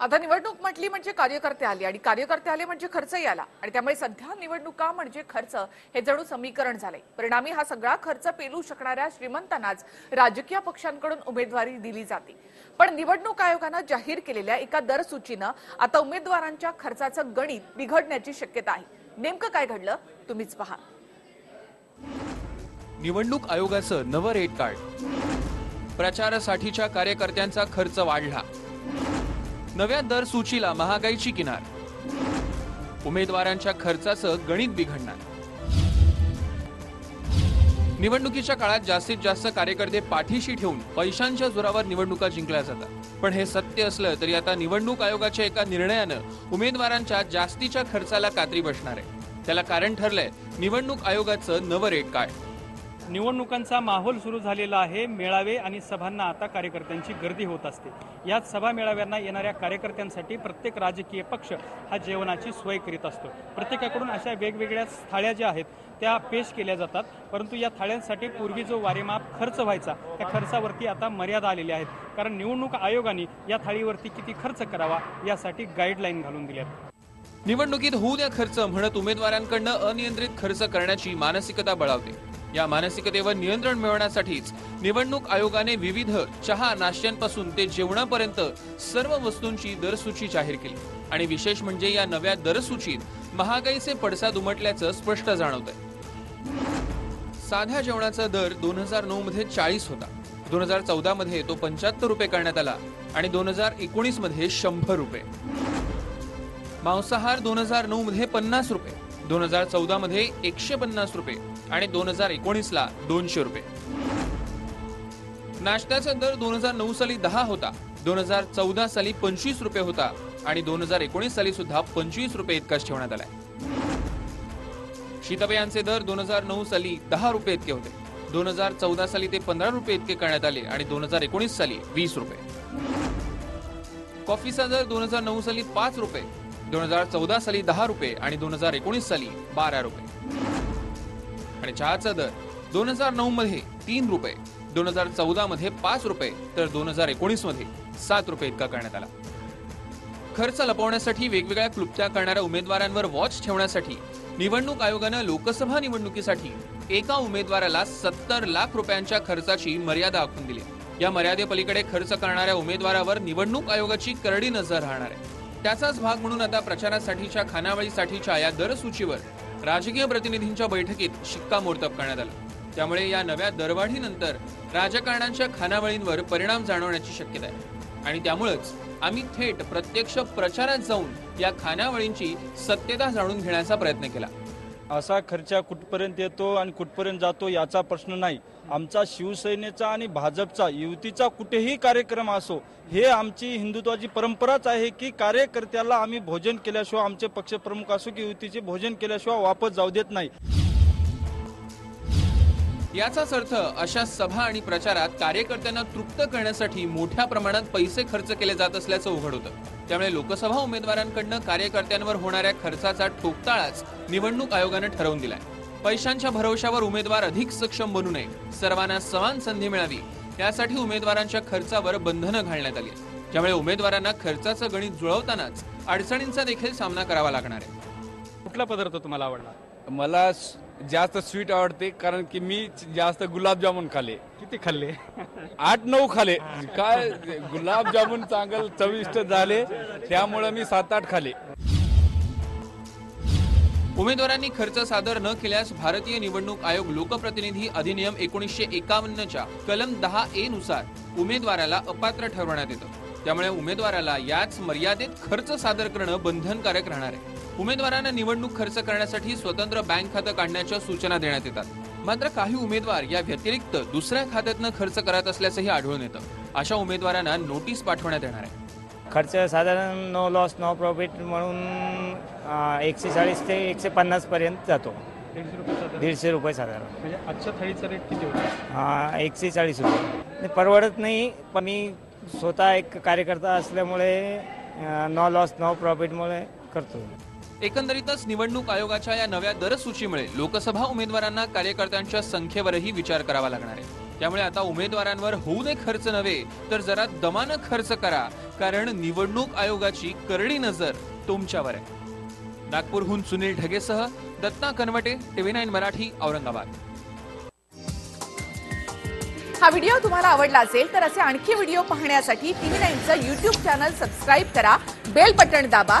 आता निवडणूक म्हटली म्हणजे कार्यकर्ते आले आणि कार्यकर्ते आले म्हणजे खर्चही आला. आणि त्यामुळे सध्या निवडणुका म्हणजे खर्च हे जणू समीकरण झालंय. परिणामी हा सगळा खर्च पेलू शकणाऱ्या श्रीमंतांनाच राजकीय पक्षांकडून उमेदवारी दिली जाते. पण निवडणूक आयोगानं जाहीर केलेल्या एका दरसूचीनं आता उमेदवारांच्या खर्चाचं गणित बिघडण्याची शक्यता आहे. नेमकं काय घडलं? तुम्हीच पहा. निवडणूक आयोगाचं नवं रेट कार्ड प्रचारासाठीच्या कार्यकर्त्यांचा खर्च वाढला. नव्या दर सूचीला महागाईची किनार. उमेदवारांच्या खर्चाचं गणित बिघडणार. निवडणुकीच्या काळात जास्तीत जास्त कार्यकर्ते पाठीशी ठेवून पैशांच्या जोरावर निवडणुका जिंकल्या जातात. पण हे सत्य असलं तरी आता निवडणूक आयोगाच्या एका निर्णयानं उमेदवारांच्या जास्तीच्या खर्चाला कात्री बसणार आहे. त्याला कारण ठरलंय निवडणूक आयोगाचं नवं रेट कार्ड निवडणुकांचा माहोल सुरू झालेला आहे. मेळावे आणि सभांना आता कार्यकर्त्यांची गर्दी होत असते. यात सभा मेळाव्यांना येणाऱ्या कार्यकर्त्यांसाठी प्रत्येक राजकीय पक्ष हा जेवणाची सोय करीत असतो. प्रत्येकाकडून अशा वेगवेगळ्या थाळ्या ज्या आहेत त्या पेश केल्या जातात. परंतु या थाळ्यांसाठी पूर्वी जो वारेमाप खर्च व्हायचा त्या खर्चावरती आता मर्यादा आलेल्या आहेत. कारण निवडणूक आयोगाने या थाळीवरती किती खर्च करावा यासाठी गाईडलाईन घालून दिल्यात निवडणुकीत होऊ द्या खर्च म्हणत उमेदवारांकडनं अनियंत्रित खर्च करण्याची मानसिकता बळावते. या मानसिकतेवर नियंत्रण मिळवण्यासाठीच निवडणूक आयोगाने विविध चहा नाश्त्यांपासून ते जेवणापर्यंत सर्व वस्तूंची दरसूची जाहीर केली. आणि विशेष म्हणजे या नव्या दरसूचीत महागाईचे पडसाद उमटल्याचं स्पष्ट जाणवत आहे साध्या जेवणाचा दर दोन हजार नऊ मध्ये चाळीस होता. दोन हजार चौदा मध्ये तो पंच्याहत्तर रुपये करण्यात आला आणि दोन हजार एकोणीसमध्ये शंभर रुपये. मांसाहार दोन हजार नऊ मध्ये पन्नास रुपये. दोन हजार चौदा मध्ये एकशे पन्नास रुपये आणि दोन हजार एकोणीस ला दोनशे रुपये. नाश्त्याचा दर दोन हजार नऊ साली दहा होता दोन हजार चौदा साली पंचवीस रुपये होता आणि दोन हजार एकोणीस साली सुद्धा पंचवीस रुपये इतकाच ठेवण्यात आलाय. शीतपेयांचे दर दोन हजार नऊ साली दहा रुपये इतके होते दोन हजार चौदा साली ते पंधरा रुपये इतके करण्यात आले आणि दोन हजार एकोणीस साली वीस रुपये. कॉफीचा दर दोन हजार नऊ साली पाच रुपये दोन हजार चौदा साली दहा रुपये आणि दोन हजार एकोणीस साली बारा रुपये. आणि चहाचा दर दोन हजार नऊ मध्ये तीन रुपये दोन हजार चौदा मध्ये पाच रुपये तर दोन हजार एकोणीसमध्ये सात रुपये इतका करण्यात आला. खर्च लपवण्यासाठी वेगवेगळ्या क्लुप्त्या करणाऱ्या उमेदवारांवर वॉच ठेवण्यासाठी निवडणूक आयोगानं लोकसभा निवडणुकीसाठी एका उमेदवाराला सत्तर लाख रुपयांच्या खर्चाची मर्यादा आखून दिली. या मर्यादेपलीकडे खर्च करणाऱ्या उमेदवारावर निवडणूक आयोगाची करडी नजर राहणार आहे. त्याचाच भाग म्हणून आता प्रचारासाठीच्या खानावळीसाठीच्या या दरसूचीवर राजकीय प्रतिनिधींच्या बैठकीत शिक्कामोर्तब करण्यात आलं. त्यामुळे या नव्या दरवाढीनंतर राजकारणांच्या खानावळींवर परिणाम जाणवण्याची शक्यता आहे. आणि त्यामुळेच आम्ही थेट प्रत्यक्ष प्रचारात जाऊन या खानावळींची सत्यता जाणून घेण्याचा प्रयत्न केला. असा खर्च कुठपर्यंत येतो आणि कुठपर्यंत जातो याचा प्रश्न नाही. आमचा शिवसेनेचा आणि भाजपचा युतीचा कुठेही कार्यक्रम असो हे आमची हिंदुत्वाची परंपराच आहे की कार्यकर्त्याला आम्ही भोजन केल्याशिवाय आमचे पक्षप्रमुख असो की युतीचे भोजन केल्याशिवाय वापस जाऊ देत नाही. याचाच अर्थ अशा सभा आणि प्रचारात कार्यकर्त्यांना तृप्त करण्यासाठी मोठ्या प्रमाणात पैसे खर्च केले जात असल्याचं उघड होतं. त्यामुळे लोकसभा उमेदवारांकडनं कार्यकर्त्यांवर होणाऱ्या खर्चाचा ठोकताळाच निवडणूक आयोगानं ठरवून दिलाय. पैशांच्या भरवशावर उमेदवार अधिक सक्षम बनू नये सर्वांना समान संधी मिळावी यासाठी उमेदवारांच्या खर्चावर बंधनं घालण्यात आली ज्यामुळे त्यामुळे उमेदवारांना खर्चाचं गणित जुळवतानाच अडचणींचा देखील सामना करावा लागणार आहे. कुठला पदार्थ तुम्हाला आवडला? मला जास्त स्वीट आवडते कारण की मी जास्त गुलाबजामुन खाले किती खाल्ले? आठ नऊ खाले काय गुलाबजामुन चांगलं चविष्ट झाले त्यामुळे मी सात आठ खाले उमेदवारांनी खर्च सादर न केल्यास भारतीय निवडणूक आयोग लोकप्रतिनिधी अधिनियम एकोणीसशे एकावन्नच्या कलम दहा ए नुसार उमेदवाराला अपात्र ठरवण्यात येतं. त्यामुळे उमेदवाराला याच मर्यादेत खर्च सादर करणं बंधनकारक राहणार आहे. उमेदवारांना निवडणूक खर्च करण्यासाठी स्वतंत्र बँक खातं काढण्याच्या सूचना देण्यात येतात. मात्र काही उमेदवार या व्यतिरिक्त दुसऱ्या खात्यातनं खर्च करत असल्याचंही आढळून येतं. अशा उमेदवारांना नोटीस पाठवण्यात येणार आहे. खर्च साधारण नो लॉस नो प्रॉफिट म्हणून एकशे चाळीस ते एकशे पन्नासपर्यंत जातो. दीडशे रुपये साधारण. दीडशे रुपये साधारण. म्हणजे आजच्या थाळीचा रेट किती होता? एकशे चाळीस रुपये. परवडत नाही पण मी स्वतः एक कार्यकर्ता असल्यामुळे नो लॉस नो प्रॉफिटमुळे करतो. एकंदरीतच निवडणूक आयोगाच्या या नव्या दरसूचीमुळे लोकसभा उमेदवारांना कार्यकर्त्यांच्या संख्येवरही विचार करावा लागणार आहे. त्यामुळे आता उमेदवारांवर होऊ दे खर्च नव्हे तर जरा दमानं खर्च करा कारण निवडणूक आयोगाची करडी नजर तुमच्यावर आहे. नागपूरहून सुनील ढगेसह दत्ता कनवटे टीव्ही नाईन मराठी औरंगाबाद. हा व्हिडिओ तुम्हाला आवडला असेल तर असे आणखी व्हिडिओ पाहण्यासाठी टीव्ही नाईनचं युट्यूब चॅनल सबस्क्राईब करा बेल बटण दाबा